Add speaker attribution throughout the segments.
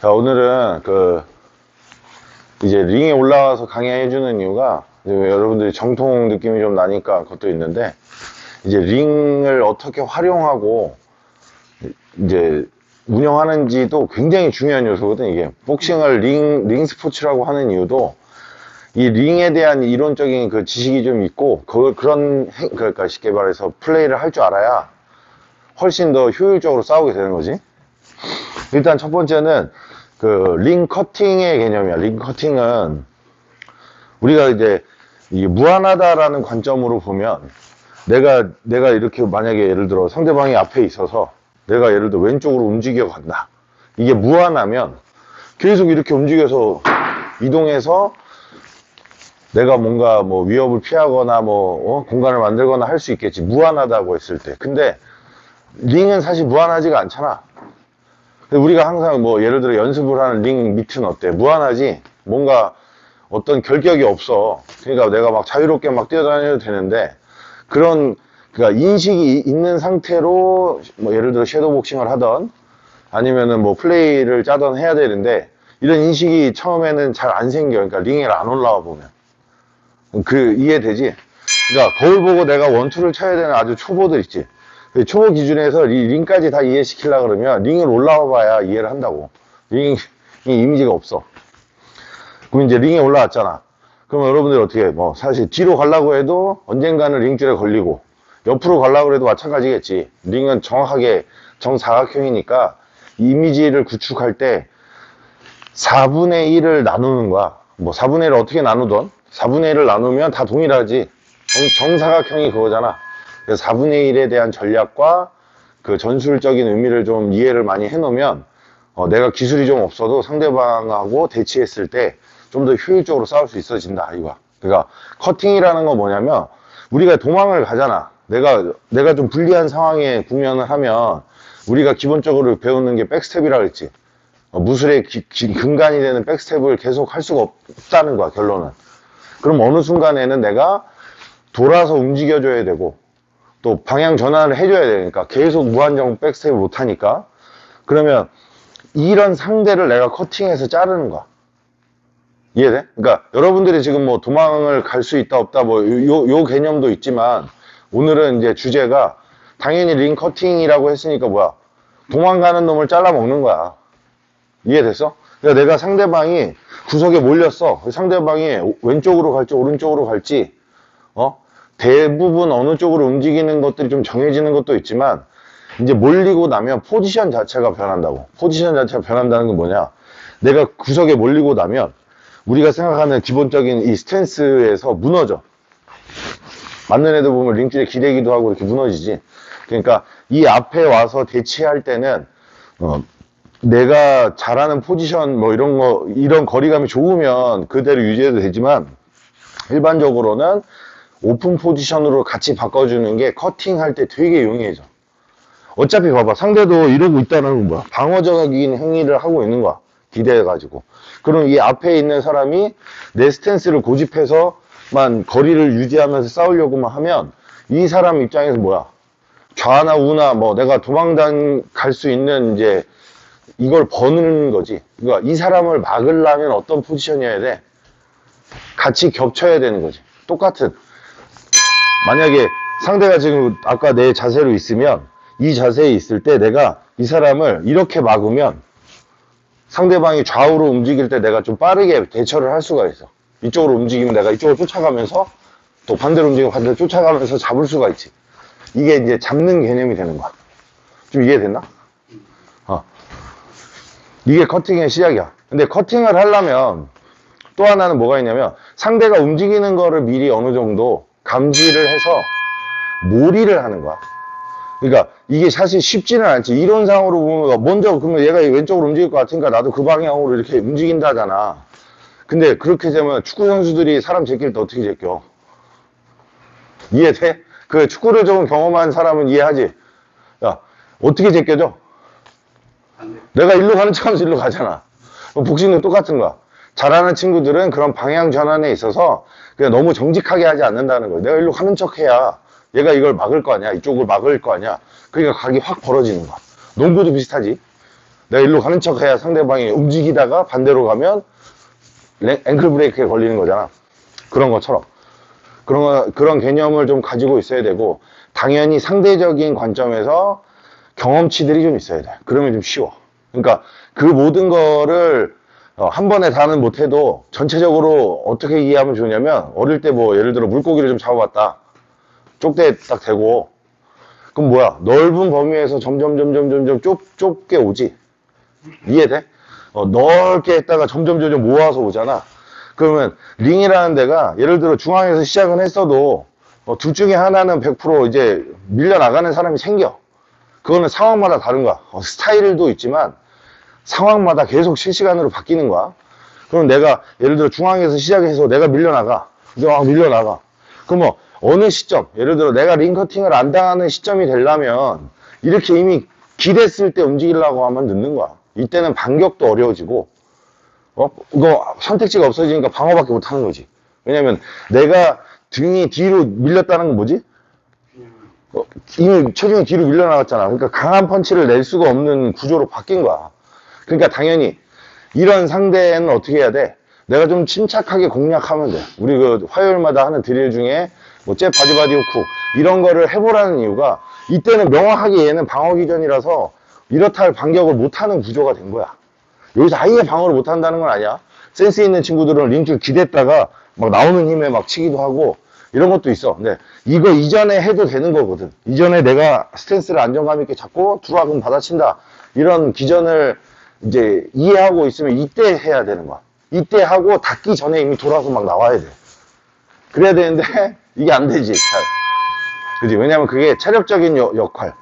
Speaker 1: 자, 오늘은 그, 이제 링에 올라와서 강의해 주는 이유가, 이제 여러분들이 정통 느낌이 좀 나니까 그것도 있는데, 이제 링을 어떻게 활용하고, 이제 운영하는지도 굉장히 중요한 요소거든, 이게. 복싱을 링, 링 스포츠라고 하는 이유도, 이 링에 대한 이론적인 그 지식이 좀 있고, 그, 그런, 행- 그러니까 쉽게 말해서 플레이를 할 줄 알아야 훨씬 더 효율적으로 싸우게 되는 거지. 일단 첫 번째는 그 링 커팅의 개념이야. 링 커팅은 우리가 이제 무한하다라는 관점으로 보면 내가 내가 이렇게 만약에 예를 들어 상대방이 앞에 있어서 내가 예를 들어 왼쪽으로 움직여 간다. 이게 무한하면 계속 이렇게 움직여서 이동해서 내가 뭔가 뭐 위협을 피하거나 뭐 어? 공간을 만들거나 할 수 있겠지. 무한하다고 했을 때. 근데 링은 사실 무한하지가 않잖아. 근데 우리가 항상 뭐 예를 들어 연습을 하는 링 밑은 어때? 무한하지? 뭔가 어떤 결격이 없어. 그러니까 내가 막 자유롭게 막 뛰어다녀도 되는데 그런 그러니까 인식이 있는 상태로 뭐 예를 들어 섀도우 복싱을 하던 아니면은 뭐 플레이를 짜던 해야 되는데 이런 인식이 처음에는 잘 안 생겨. 그러니까 링에 안 올라와 보면 그 이해되지? 그러니까 거울 보고 내가 원투를 쳐야 되는 아주 초보들 있지. 그 초보 기준에서 이 링까지 다 이해시키려 그러면 링을 올라와 봐야 이해를 한다고. 링이 이미지가 없어. 그럼 이제 링에 올라왔잖아. 그럼 여러분들 어떻게 해? 뭐 사실 뒤로 가려고 해도 언젠가는 링줄에 걸리고 옆으로 가려고 해도 마찬가지겠지. 링은 정확하게 정사각형이니까 이미지를 구축할 때 4분의 1을 나누는 거야. 뭐 4분의 1을 어떻게 나누던 4분의 1을 나누면 다 동일하지. 정, 정사각형이 그거잖아. 그래서 4분의 1에 대한 전략과 그 전술적인 의미를 좀 이해를 많이 해놓으면 어, 내가 기술이 좀 없어도 상대방하고 대치했을 때 좀 더 효율적으로 싸울 수 있어진다 이거야. 그러니까 커팅이라는 건 뭐냐면 우리가 도망을 가잖아. 내가 내가 좀 불리한 상황에 국면을 하면 우리가 기본적으로 배우는 게 백스텝이라 그랬지. 어, 무술의 기- 기- 근간이 되는 백스텝을 계속 할 수가 없다는 거야 결론은. 그럼 어느 순간에는 내가 돌아서 움직여줘야 되고 또 방향 전환을 해줘야 되니까 계속 무한정 백스텝을 못하니까 그러면 이런 상대를 내가 커팅해서 자르는 거야. 이해돼? 그러니까 여러분들이 지금 뭐 도망을 갈 수 있다 없다 뭐 요 요 개념도 있지만 오늘은 이제 주제가 당연히 링 커팅이라고 했으니까 뭐야 도망가는 놈을 잘라 먹는 거야. 이해됐어? 그러니까 내가 상대방이 구석에 몰렸어. 상대방이 왼쪽으로 갈지 오른쪽으로 갈지 어? 대부분 어느 쪽으로 움직이는 것들이 좀 정해지는 것도 있지만 이제 몰리고 나면 포지션 자체가 변한다고. 포지션 자체가 변한다는 건 뭐냐? 내가 구석에 몰리고 나면 우리가 생각하는 기본적인 이 스탠스에서 무너져. 맞는 애들 보면 링줄에 기대기도 하고 이렇게 무너지지. 그러니까 이 앞에 와서 대치할 때는 어, 내가 잘하는 포지션 뭐 이런 거 이런 거리감이 좋으면 그대로 유지해도 되지만 일반적으로는 오픈 포지션으로 같이 바꿔주는 게 커팅할 때 되게 용이해져. 어차피 봐봐 상대도 이러고 있다는 건 뭐야? 방어적인 행위를 하고 있는 거야. 기대해가지고. 그럼 이 앞에 있는 사람이 내 스탠스를 고집해서만 거리를 유지하면서 싸우려고만 하면 이 사람 입장에서 뭐야? 좌나 우나 뭐 내가 도망당 갈수 있는 이제 이걸 버는 거지. 그러니까 이 사람을 막으려면 어떤 포지션이어야 돼? 같이 겹쳐야 되는 거지. 똑같은 만약에 상대가 지금 아까 내 자세로 있으면 이 자세에 있을 때 내가 이 사람을 이렇게 막으면 상대방이 좌우로 움직일 때 내가 좀 빠르게 대처를 할 수가 있어. 이쪽으로 움직이면 내가 이쪽으로 쫓아가면서 또 반대로 움직이면 반대로 쫓아가면서 잡을 수가 있지. 이게 이제 잡는 개념이 되는 거야. 좀 이해됐나? 어. 이게 커팅의 시작이야. 근데 커팅을 하려면 또 하나는 뭐가 있냐면 상대가 움직이는 거를 미리 어느 정도 감지를 해서 몰이를 하는 거야. 그러니까 이게 사실 쉽지는 않지. 이론상으로 보면 먼저 그러면 얘가 왼쪽으로 움직일 것 같으니까 나도 그 방향으로 이렇게 움직인다잖아. 근데 그렇게 되면 축구 선수들이 사람 제낄 때 어떻게 제껴? 이해돼? 그 축구를 조금 경험한 사람은 이해하지. 야 어떻게 제껴져? 내가 일로 가는 척하면서 일로 가잖아. 뭐 복싱도 똑같은 거야. 잘하는 친구들은 그런 방향 전환에 있어서 그냥 너무 정직하게 하지 않는다는 거예요. 내가 일로 가는 척 해야 얘가 이걸 막을 거 아니야. 이쪽을 막을 거 아니야. 그러니까 각이 확 벌어지는 거야. 농구도 비슷하지. 내가 일로 가는 척 해야 상대방이 움직이다가 반대로 가면 랭- 앵클 브레이크에 걸리는 거잖아. 그런 것처럼. 그런, 거- 그런 개념을 좀 가지고 있어야 되고, 당연히 상대적인 관점에서 경험치들이 좀 있어야 돼. 그러면 좀 쉬워. 그러니까 그 모든 거를 어, 한 번에 다는 못해도 전체적으로 어떻게 이해하면 좋냐면 어릴 때 뭐 예를 들어 물고기를 좀 잡아봤다. 쪽대에 딱 대고. 그럼 뭐야? 넓은 범위에서 점점 점점 점점 좁, 좁게 오지. 이해돼? 어, 넓게 했다가 점점 점점 모아서 오잖아. 그러면 링이라는 데가 예를 들어 중앙에서 시작은 했어도 어, 둘 중에 하나는 100% 이제 밀려나가는 사람이 생겨. 그거는 상황마다 다른 거야. 어, 스타일도 있지만 상황마다 계속 실시간으로 바뀌는 거야. 그럼 내가 예를 들어 중앙에서 시작해서 내가 밀려나가. 막 밀려나가. 그럼 뭐 어느 시점 예를 들어 내가 링커팅을 안 당하는 시점이 되려면 이렇게 이미 기댔을 때 움직이려고 하면 늦는 거야. 이때는 반격도 어려워지고 어? 이거 선택지가 없어지니까 방어밖에 못 하는 거지. 왜냐면 내가 등이 뒤로 밀렸다는 건 뭐지? 어, 이미 체중이 뒤로 밀려나갔잖아. 그러니까 강한 펀치를 낼 수가 없는 구조로 바뀐 거야 그러니까 당연히 이런 상대는 어떻게 해야 돼? 내가 좀 침착하게 공략하면 돼. 우리 그 화요일마다 하는 드릴 중에 뭐잽 바디 바디 후크 이런 거를 해보라는 이유가 이때는 명확하게 얘는 방어 기전이라서 이렇다 할 반격을 못하는 구조가 된 거야. 여기서 아예 방어를 못한다는 건 아니야. 센스 있는 친구들은 링줄 기댔다가 막 나오는 힘에 막 치기도 하고 이런 것도 있어. 근데 이거 이전에 해도 되는 거거든. 이전에 내가 스탠스를 안정감 있게 잡고 두락은 받아친다. 이런 기전을 이제 이해하고 있으면 이때 해야 되는 거야. 이때 하고 닿기 전에 이미 돌아서 막 나와야 돼. 그래야 되는데 이게 안 되지. 잘. 그지? 왜냐면 그게 체력적인 여- 역할.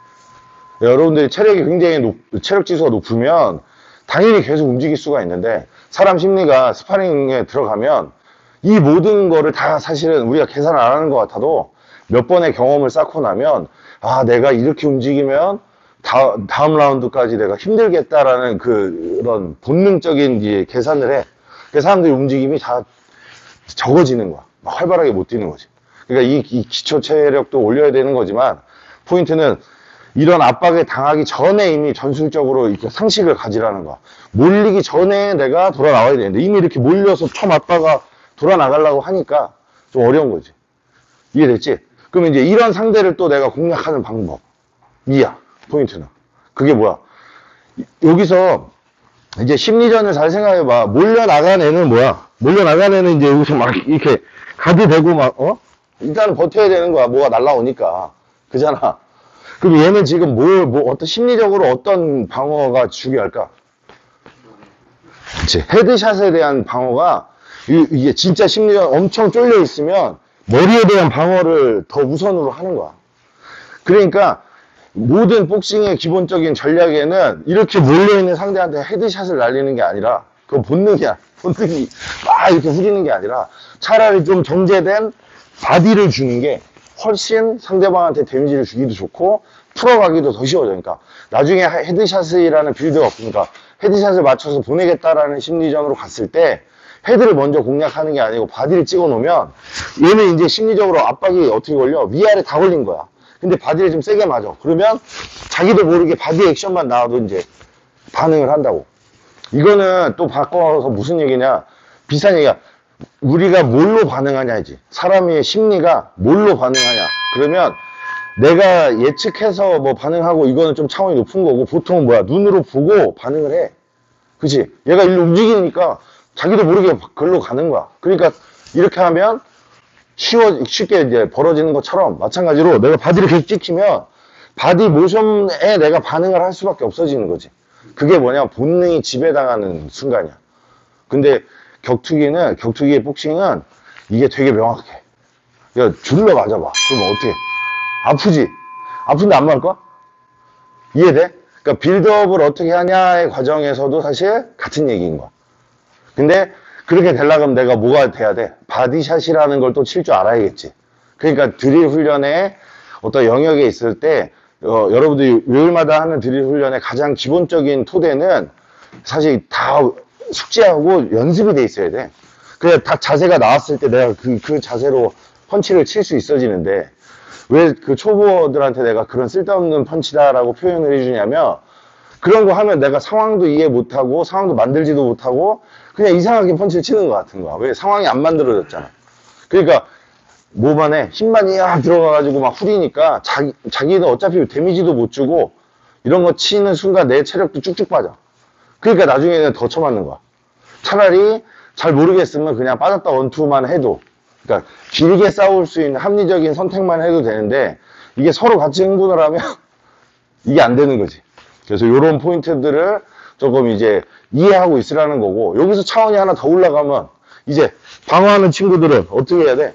Speaker 1: 여러분들이 체력이 굉장히 높, 체력 지수가 높으면 당연히 계속 움직일 수가 있는데 사람 심리가 스파링에 들어가면 이 모든 거를 다 사실은 우리가 계산 안 하는 것 같아도 몇 번의 경험을 쌓고 나면 아 내가 이렇게 움직이면 다, 다음 라운드까지 내가 힘들겠다라는 그런 본능적인 이제 계산을 해. 그래서 사람들이 움직임이 다 적어지는 거야. 막 활발하게 못 뛰는 거지. 그러니까 이, 이 기초 체력도 올려야 되는 거지만 포인트는 이런 압박에 당하기 전에 이미 전술적으로 이렇게 상식을 가지라는 거야. 몰리기 전에 내가 돌아 나와야 되는데 이미 이렇게 몰려서 처음 압박가 돌아 나가려고 하니까 좀 어려운 거지. 이해됐지? 그러면 이제 이런 상대를 또 내가 공략하는 방법. 이야, 포인트는. 그게 뭐야? 이- 여기서 이제 심리전을 잘 생각해봐. 몰려나간 애는 뭐야? 몰려나간 애는 이제 여기서 막 이렇게 가드 대고 막, 어? 일단은 버텨야 되는 거야. 뭐가 날라오니까. 그잖아. 그럼 얘는 지금 뭘, 뭐, 어떤, 심리적으로 어떤 방어가 중요할까? 그치. 헤드샷에 대한 방어가, 이- 이게 진짜 심리적 엄청 쫄려 있으면 머리에 대한 방어를 더 우선으로 하는 거야. 그러니까 모든 복싱의 기본적인 전략에는 이렇게 몰려있는 상대한테 헤드샷을 날리는 게 아니라 그건 본능이야. 본능이 막 이렇게 후리는 게 아니라 차라리 좀 정제된 바디를 주는 게 훨씬 상대방한테 데미지를 주기도 좋고 풀어가기도 더 쉬워져. 그러니까 나중에 헤드샷이라는 빌드가 없으니까 헤드샷을 맞춰서 보내겠다라는 심리전으로 갔을 때 헤드를 먼저 공략하는 게 아니고 바디를 찍어 놓으면 얘는 이제 심리적으로 압박이 어떻게 걸려? 위아래 다 걸린 거야. 근데 바디를 좀 세게 맞아. 그러면 자기도 모르게 바디 액션만 나와도 이제 반응을 한다고. 이거는 또 바꿔서 무슨 얘기냐? 비슷한 얘기야. 우리가 뭘로 반응하냐지. 사람의 심리가 뭘로 반응하냐. 그러면 내가 예측해서 뭐 반응하고 이거는 좀 차원이 높은 거고 보통은 뭐야? 눈으로 보고 반응을 해. 그치? 얘가 일로 움직이니까 자기도 모르게 글로 가는 거야. 그러니까 이렇게 하면 쉬워, 쉽게 이제 벌어지는 것처럼 마찬가지로 내가 바디를 계속 찍히면 바디 모션에 내가 반응을 할 수밖에 없어지는 거지. 그게 뭐냐? 본능이 지배당하는 순간이야. 근데 격투기는, 격투기의 복싱은 이게 되게 명확해. 야, 줄러 맞아봐. 그러면 어떻게? 아프지? 아픈데 안 맞을까? 이해돼? 그러니까 빌드업을 어떻게 하냐의 과정에서도 사실 같은 얘기인 거야. 근데 그렇게 되려면 내가 뭐가 돼야 돼? 바디샷이라는 걸 또 칠 줄 알아야겠지. 그러니까 드릴 훈련에 어떤 영역에 있을 때 어, 여러분들이 요일마다 하는 드릴 훈련의 가장 기본적인 토대는 사실 다 숙지하고 연습이 돼 있어야 돼. 그래 다 자세가 나왔을 때 내가 그, 그 자세로 펀치를 칠 수 있어지는데 왜 그 초보들한테 내가 그런 쓸데없는 펀치다라고 표현을 해주냐면 그런 거 하면 내가 상황도 이해 못하고 상황도 만들지도 못하고 그냥 이상하게 펀치를 치는 것 같은 거야. 왜 상황이 안 만들어졌잖아. 그러니까 몸 안에 힘만 이야 들어가가지고 막 후리니까 자기, 자기는 어차피 데미지도 못 주고 이런 거 치는 순간 내 체력도 쭉쭉 빠져. 그러니까 나중에는 더 쳐맞는 거야. 차라리 잘 모르겠으면 그냥 빠졌다 원투만 해도 그러니까 길게 싸울 수 있는 합리적인 선택만 해도 되는데 이게 서로 같이 흥분을 하면 이게 안 되는 거지. 그래서 이런 포인트들을 조금 이제 이해하고 있으라는 거고 여기서 차원이 하나 더 올라가면 이제 방어하는 친구들은 어떻게 해야 돼?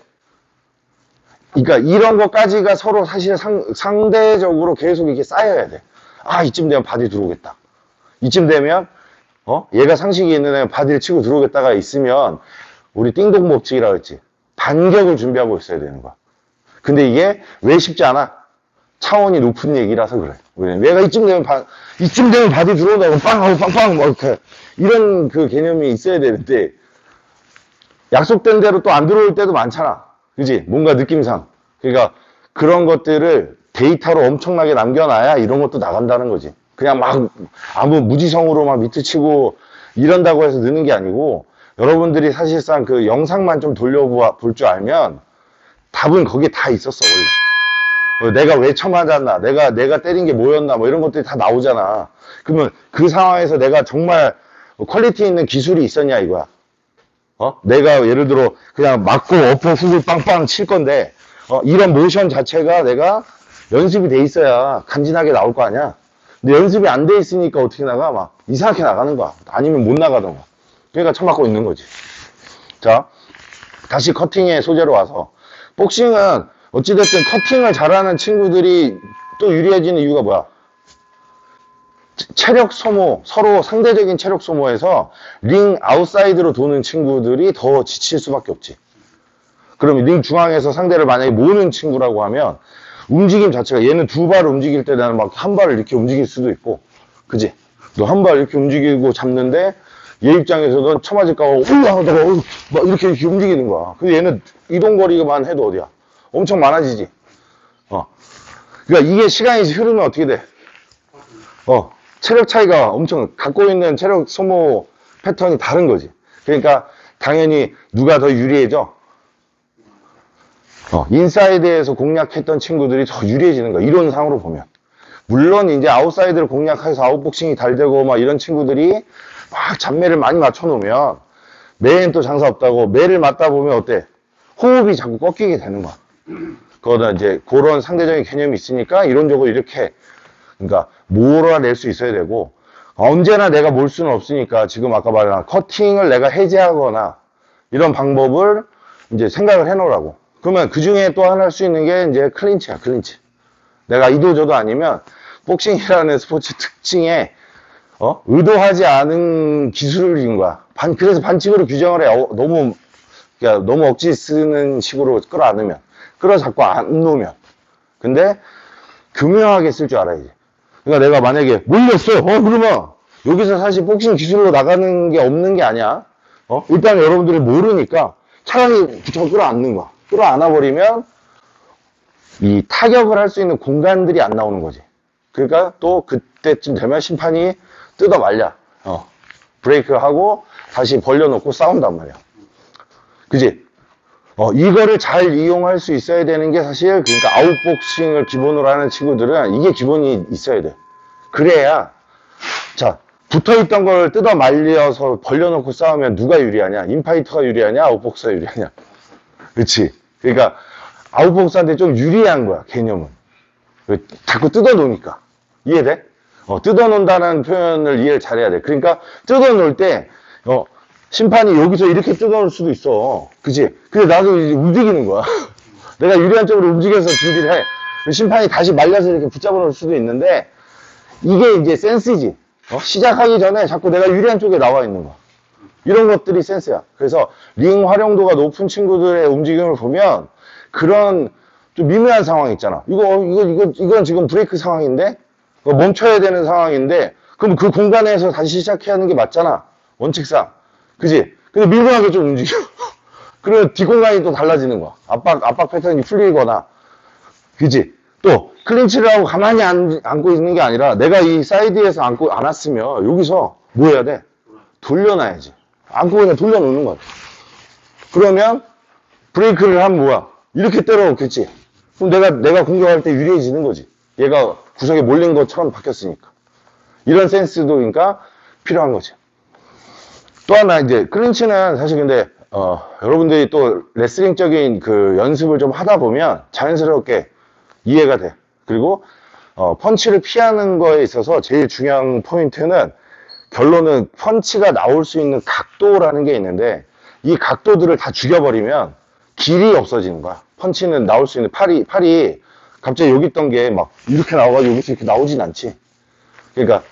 Speaker 1: 그러니까 이런 것까지가 서로 사실 상, 상대적으로 계속 이렇게 쌓여야 돼. 아 이쯤 되면 바디 들어오겠다. 이쯤 되면 어 얘가 상식이 있는 애 바디를 치고 들어오겠다가 있으면 우리 띵동 법칙이라고 했지. 반격을 준비하고 있어야 되는 거야. 근데 이게 왜 쉽지 않아? 차원이 높은 얘기라서 그래. 왜? 얘가 이쯤 되면 바, 이쯤 되면 바디 들어온다고 빵 하고 빵빵 막 이렇게 이런 그 개념이 있어야 되는데 약속된 대로 또 안 들어올 때도 많잖아. 그지? 뭔가 느낌상. 그러니까 그런 것들을 데이터로 엄청나게 남겨놔야 이런 것도 나간다는 거지. 그냥 막 아무 무지성으로 막 밑에 치고 이런다고 해서 느는 게 아니고 여러분들이 사실상 그 영상만 좀 돌려볼 줄 알면 답은 거기에 다 있었어, 원래. 어, 내가 왜 쳐맞았나, 내가, 내가 때린 게 뭐였나, 뭐 이런 것들이 다 나오잖아. 그러면 그 상황에서 내가 정말 퀄리티 있는 기술이 있었냐, 이거야. 어? 내가 예를 들어 그냥 맞고 어퍼 훅을 빵빵 칠 건데, 어, 이런 모션 자체가 내가 연습이 돼 있어야 간지나게 나올 거 아니야. 근데 연습이 안 돼 있으니까 어떻게 나가? 막 이상하게 나가는 거야. 아니면 못 나가던가. 그러니까 처맞고 있는 거지. 자, 다시 커팅의 소재로 와서. 복싱은 어찌됐든 커팅을 잘하는 친구들이 또 유리해지는 이유가 뭐야? 체- 체력 소모, 서로 상대적인 체력 소모에서 링 아웃사이드로 도는 친구들이 더 지칠 수밖에 없지. 그러면 링 중앙에서 상대를 만약에 모으는 친구라고 하면 움직임 자체가 얘는 두 발 움직일 때 나는 막 한 발을 이렇게 움직일 수도 있고, 그지? 너 한 발 이렇게 움직이고 잡는데 얘 입장에서는 처맞을까 봐 올라가다가 어, 막 이렇게 이렇게 움직이는 거야. 근데 얘는 이동 거리만 해도 어디야? 엄청 많아지지. 어. 그러니까 이게 시간이 흐르면 어떻게 돼? 어, 체력 차이가 엄청 갖고 있는 체력 소모 패턴이 다른 거지. 그러니까 당연히 누가 더 유리해져? 어, 인사이드에서 공략했던 친구들이 더 유리해지는 거야. 이론상으로 보면. 물론 이제 아웃사이드를 공략해서 아웃복싱이 잘 되고 막 이런 친구들이 막 잡매를 많이 맞춰 놓으면 매엔 또 장사 없다고 매를 맞다 보면 어때? 호흡이 자꾸 꺾이게 되는 거야. 그거는 이제 그런 상대적인 개념이 있으니까 이론적으로 이렇게 그러니까 몰아낼 수 있어야 되고 언제나 내가 몰 수는 없으니까 지금 아까 말한 커팅을 내가 해제하거나 이런 방법을 이제 생각을 해 놓으라고. 그러면 그 중에 또 하나 할 수 있는 게 이제 클린치야, 클린치. 내가 이도저도 아니면 복싱이라는 스포츠 특징에 어? 의도하지 않은 기술인 거야. 반, 그래서 반칙으로 규정을 해. 어, 너무 그러니까 너무 억지 쓰는 식으로 끌어안으면 끌어 잡고 안 놓으면. 근데 교묘하게 쓸 줄 알아야지. 그러니까 내가 만약에 몰렸어. 어 그러면 여기서 사실 복싱 기술로 나가는 게 없는 게 아니야. 어 일단 여러분들이 모르니까 차라리 붙여 끌어안는 거야. 끌어안아 버리면 이 타격을 할 수 있는 공간들이 안 나오는 거지. 그러니까 또 그때쯤 되면 심판이 뜯어 말려. 어 브레이크 하고 다시 벌려놓고 싸운단 말이야. 그지? 어, 이거를 잘 이용할 수 있어야 되는 게 사실, 그러니까 아웃복싱을 기본으로 하는 친구들은 이게 기본이 있어야 돼. 그래야, 자, 붙어 있던 걸 뜯어 말려서 벌려놓고 싸우면 누가 유리하냐? 인파이터가 유리하냐? 아웃복서가 유리하냐? 그치? 그러니까, 아웃복서한테 좀 유리한 거야, 개념은. 왜? 자꾸 뜯어 놓으니까. 이해돼? 어, 뜯어 놓는다는 표현을 이해를 잘해야 돼. 그러니까, 뜯어 놓을 때, 어, 심판이 여기서 이렇게 뜯어놓을 수도 있어. 그치? 근데 나도 이제 움직이는 거야. 내가 유리한 쪽으로 움직여서 준비를 해. 심판이 다시 말려서 이렇게 붙잡아 놓을 수도 있는데, 이게 이제 센스지. 어? 시작하기 전에 자꾸 내가 유리한 쪽에 나와 있는 거야. 이런 것들이 센스야. 그래서 링 활용도가 높은 친구들의 움직임을 보면 그런 좀 미묘한 상황 있잖아. 이거, 이거, 이거, 이건 지금 브레이크 상황인데? 멈춰야 되는 상황인데? 그럼 그 공간에서 다시 시작해야 하는 게 맞잖아. 원칙상. 그지? 근데 미묘하게 좀 움직여. 그러면 뒷공간이 또 달라지는 거야. 압박, 압박 패턴이 풀리거나. 그지? 또 클린치를 하고 가만히 안, 앉고 있는 게 아니라 내가 이 사이드에서 앉고 안았으면 여기서 뭐 해야 돼? 돌려놔야지. 앉고 그냥 돌려놓는 거야. 그러면 브레이크를 하면 뭐야? 이렇게 때려놓겠지. 그럼 내가, 내가 공격할 때 유리해지는 거지. 얘가 구석에 몰린 것처럼 바뀌었으니까. 이런 센스도 그러니까 필요한 거지. 또 하나 이제 클린치는 사실 근데 어, 여러분들이 또 레슬링적인 그 연습을 좀 하다 보면 자연스럽게 이해가 돼. 그리고 어, 펀치를 피하는 거에 있어서 제일 중요한 포인트는 결론은 펀치가 나올 수 있는 각도라는 게 있는데 이 각도들을 다 죽여버리면 길이 없어지는 거야. 펀치는 나올 수 있는 팔이 팔이 갑자기 여기 있던 게 막 이렇게 나와가지고 여기서 이렇게 나오진 않지. 그러니까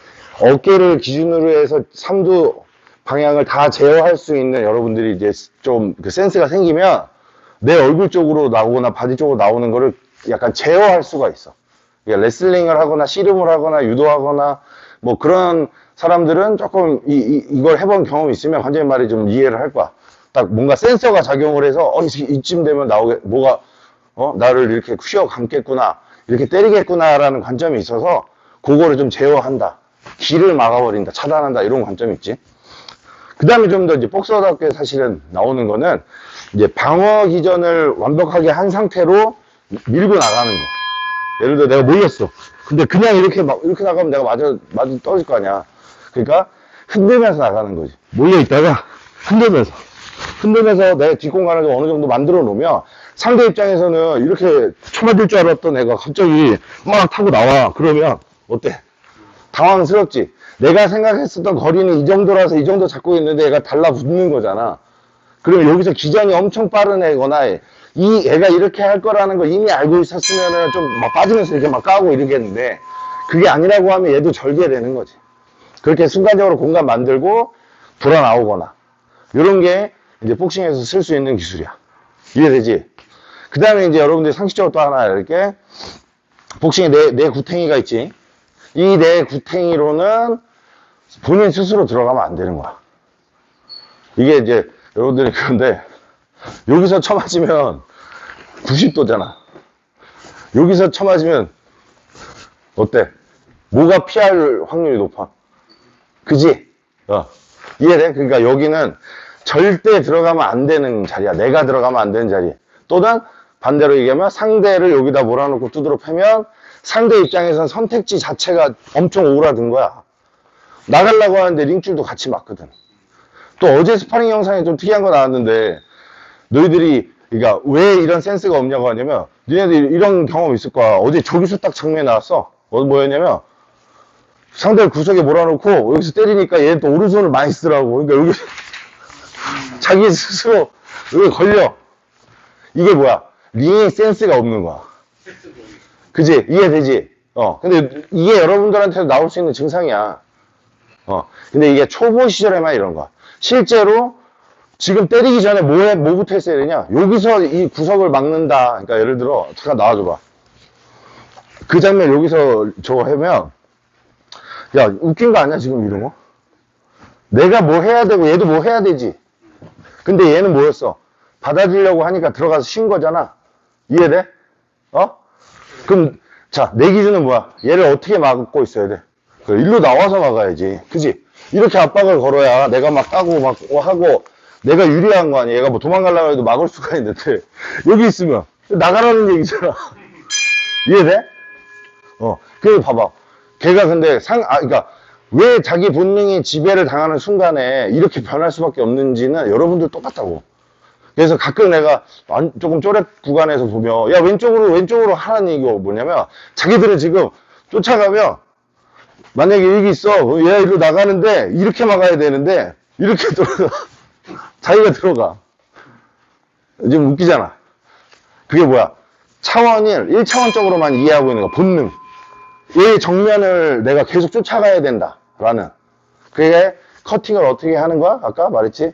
Speaker 1: 어깨를 기준으로 해서 삼두 방향을 다 제어할 수 있는 여러분들이 이제 좀 그 센스가 생기면 내 얼굴 쪽으로 나오거나 바디 쪽으로 나오는 거를 약간 제어할 수가 있어. 그러니까 레슬링을 하거나 씨름을 하거나 유도하거나 뭐 그런 사람들은 조금 이, 이, 걸 해본 경험이 있으면 완전히 말이 좀 이해를 할 거야. 딱 뭔가 센서가 작용을 해서 어, 이- 이쯤 되면 나오게 뭐가 어 나를 이렇게 휘어 감겠구나 이렇게 때리겠구나라는 관점이 있어서 그거를 좀 제어한다. 길을 막아버린다, 차단한다 이런 관점이 있지. 그 다음에 좀 더 이제 복서답게 사실은 나오는 거는 이제 방어 기전을 완벽하게 한 상태로 밀고 나가는 거. 예를 들어 내가 몰렸어. 근데 그냥 이렇게 막, 이렇게 나가면 내가 맞아, 맞아 떨어질 거 아니야. 그러니까 흔들면서 나가는 거지. 몰려 있다가 흔들면서. 흔들면서 내 뒷공간을 좀 어느 정도 만들어 놓으면 상대 입장에서는 이렇게 쳐맞을 줄 알았던 애가 갑자기 막 타고 나와. 그러면 어때? 당황스럽지. 내가 생각했었던 거리는 이 정도라서 이 정도 잡고 있는데 얘가 달라붙는 거잖아. 그러면 여기서 기전이 엄청 빠른 애거나 이 애가 이렇게 할 거라는 걸 이미 알고 있었으면은 좀막 빠지면서 이렇게 막 까고 이러겠는데 그게 아니라고 하면 얘도 절개되는 거지. 그렇게 순간적으로 공간 만들고 돌아 나오거나 이런 게 이제 복싱에서 쓸 수 있는 기술이야. 이해되지? 그 다음에 이제 여러분들이 상식적으로 또 하나 이렇게 복싱에 내, 내 구탱이가 있지. 이 내 구탱이로는 본인 스스로 들어가면 안 되는 거야. 이게 이제 여러분들이 그런데 여기서 쳐맞으면 90도잖아. 여기서 쳐맞으면 어때? 뭐가 피할 확률이 높아? 그지? 어. 이해돼? 그러니까 여기는 절대 들어가면 안 되는 자리야. 내가 들어가면 안 되는 자리. 또는 반대로 얘기하면 상대를 여기다 몰아놓고 두드러 패면 상대 입장에선 선택지 자체가 엄청 오그라든 거야. 나가려고 하는데 링줄도 같이 맞거든. 또 어제 스파링 영상에 좀 특이한 거 나왔는데 너희들이 그러니까 왜 이런 센스가 없냐고 하냐면 니네들 이런 경험 있을 거야. 어제 저기서 딱 장면이 나왔어. 어, 뭐였냐면 상대를 구석에 몰아놓고 여기서 때리니까 얘는 또 오른손을 많이 쓰더라고. 그러니까 여기 자기 스스로 여기 걸려. 이게 뭐야? 링의 센스가 없는 거야. 그지? 이해되지? 어. 근데 이게 여러분들한테 나올 수 있는 증상이야. 어. 근데 이게 초보 시절에만 이런 거야. 실제로 지금 때리기 전에 뭐 해, 뭐부터 했어야 되냐? 여기서 이 구석을 막는다. 그러니까 예를 들어, 잠깐 나와줘봐. 그 장면 여기서 저거 하면, 야, 웃긴 거 아니야, 지금 이런 거? 내가 뭐 해야 되고 얘도 뭐 해야 되지. 근데 얘는 뭐였어? 받아주려고 하니까 들어가서 쉰 거잖아. 이해돼? 어? 그럼, 자, 내 기준은 뭐야? 얘를 어떻게 막고 있어야 돼? 그 일로 나와서 막아야지. 그지? 이렇게 압박을 걸어야 내가 막 까고 막 하고 내가 유리한 거 아니야. 얘가 뭐 도망가려고 해도 막을 수가 있는데 여기 있으면 나가라는 얘기잖아. 이해돼? 어. 그 봐봐. 걔가 근데 상, 아, 그니까 왜 자기 본능이 지배를 당하는 순간에 이렇게 변할 수밖에 없는지는 여러분들 똑같다고. 그래서 가끔 내가 완- 조금 쪼렛 구간에서 보면 야 왼쪽으로 왼쪽으로 하라는 얘기가 뭐냐면 자기들은 지금 쫓아가면 만약에 여기 있어. 그럼 얘 이리로 나가는데 이렇게 막아야 되는데 이렇게 들어가. 자기가 들어가. 지금 웃기잖아. 그게 뭐야? 차원을 1차원적으로만 이해하고 있는 거야 본능. 얘 정면을 내가 계속 쫓아가야 된다 라는. 그게 커팅을 어떻게 하는 거야? 아까 말했지?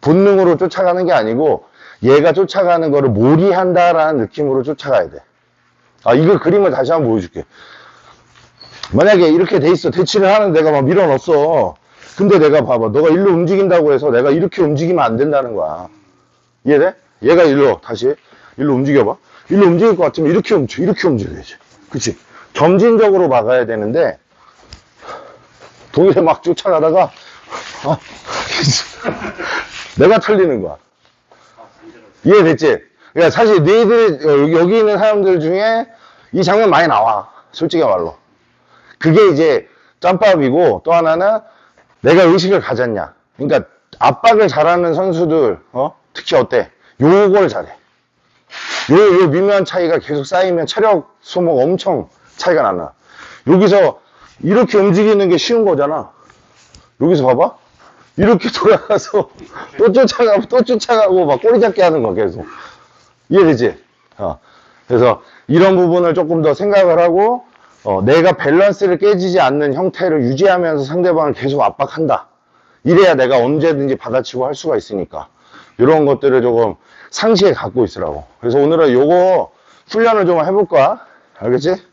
Speaker 1: 본능으로 쫓아가는 게 아니고 얘가 쫓아가는 거를 몰이한다라는 느낌으로 쫓아가야 돼. 아, 이거 그림을 다시 한번 보여줄게. 만약에 이렇게 돼 있어. 대치를 하는 내가 막 밀어 넣었어. 근데 내가 봐봐. 너가 일로 움직인다고 해서 내가 이렇게 움직이면 안 된다는 거야. 이해돼? 얘가 일로, 다시. 일로 움직여봐. 일로 움직일 것 같으면 이렇게 움직여, 이렇게 움직여야지. 그치? 점진적으로 막아야 되는데, 동일에 막 쫓아가다가, 어, 내가 틀리는 거야. 이해됐지? 그러니까 사실 너희들, 여기 있는 사람들 중에 이 장면 많이 나와. 솔직히 말로. 그게 이제 짬밥이고, 또 하나는 내가 의식을 가졌냐. 그러니까 압박을 잘하는 선수들, 어? 특히 어때? 요걸 잘해. 요, 요 미묘한 차이가 계속 쌓이면 체력 소모가 엄청 차이가 나나. 여기서 이렇게 움직이는 게 쉬운 거잖아. 여기서 봐봐. 이렇게 돌아가서 또 쫓아가고 또 쫓아가고 막 꼬리 잡기 하는 거 계속. 이해되지? 어. 그래서 이런 부분을 조금 더 생각을 하고 어, 내가 밸런스를 깨지지 않는 형태를 유지하면서 상대방을 계속 압박한다. 이래야 내가 언제든지 받아치고 할 수가 있으니까. 이런 것들을 조금 상시에 갖고 있으라고. 그래서 오늘은 요거 훈련을 좀 해볼 거야. 알겠지?